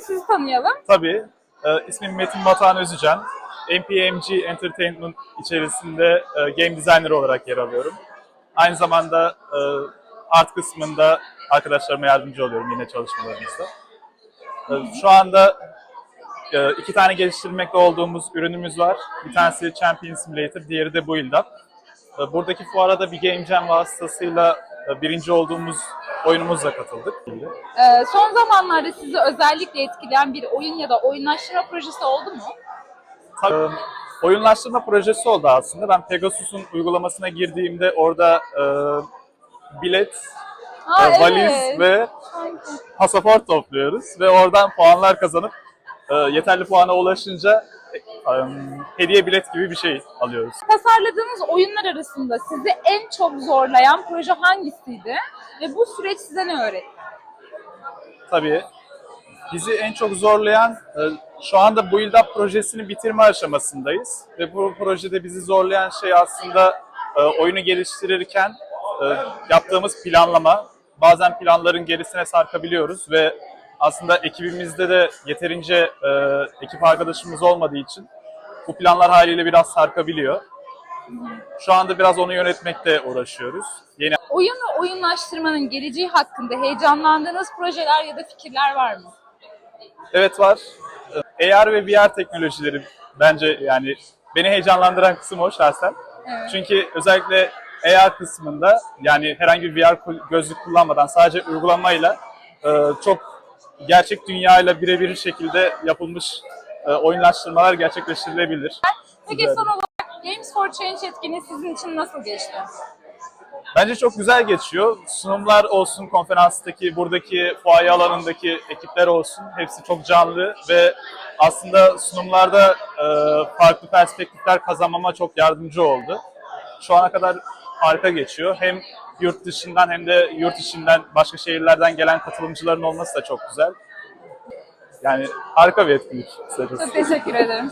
Sizi tanıyalım. Tabii. E, ismim Metin Batuhan Özücan. MPMG Entertainment içerisinde e, game designer olarak yer alıyorum. Aynı zamanda e, art kısmında arkadaşlarıma yardımcı oluyorum yine çalışmalarımızda. E, şu anda e, iki tane geliştirmekte olduğumuz ürünümüz var. Bir tanesi Champion Simulator, diğeri de Build Up. E, buradaki fuara da bir Game Jam vasıtasıyla e, birinci olduğumuz oyunumuzla katıldık. Ee, son zamanlarda sizi özellikle etkileyen bir oyun ya da oyunlaştırma projesi oldu mu? Tabii, e, oyunlaştırma projesi oldu aslında. Ben Pegasus'un uygulamasına girdiğimde orada e, bilet, Aa, e, valiz evet. ve Sanki. pasaport topluyoruz ve oradan puanlar kazanıp e, yeterli puana ulaşınca hediye bilet gibi bir şey alıyoruz. Tasarladığınız oyunlar arasında sizi en çok zorlayan proje hangisiydi? Ve bu süreç size ne öğretti? Tabii bizi en çok zorlayan e, şu anda Build Up projesini bitirme aşamasındayız ve bu projede bizi zorlayan şey aslında e, oyunu geliştirirken e, yaptığımız planlama. Bazen planların gerisine sarkabiliyoruz ve aslında ekibimizde de yeterince e, ekip arkadaşımız olmadığı için bu planlar haliyle biraz sarkabiliyor. Şu anda biraz onu yönetmekte uğraşıyoruz. Yeni Oyun ve oyunlaştırmanın geleceği hakkında heyecanlandığınız projeler ya da fikirler var mı? Evet var. Ee, AR ve VR teknolojileri bence yani beni heyecanlandıran kısım o şahsen. Evet. Çünkü özellikle AR kısmında yani herhangi bir VR gözlük kullanmadan sadece uygulamayla e, çok gerçek dünyayla birebir şekilde yapılmış e, oyunlaştırmalar gerçekleştirilebilir. Peki Güzel. son olarak Games for Change etkinliği sizin için nasıl geçti? Bence çok güzel geçiyor. Sunumlar olsun, konferanstaki, buradaki fuaye alanındaki ekipler olsun. Hepsi çok canlı ve aslında sunumlarda e, farklı perspektifler kazanmama çok yardımcı oldu. Şu ana kadar harika geçiyor. Hem yurt dışından hem de yurt içinden başka şehirlerden gelen katılımcıların olması da çok güzel. Yani harika bir etkinlik. Çok teşekkür ederim.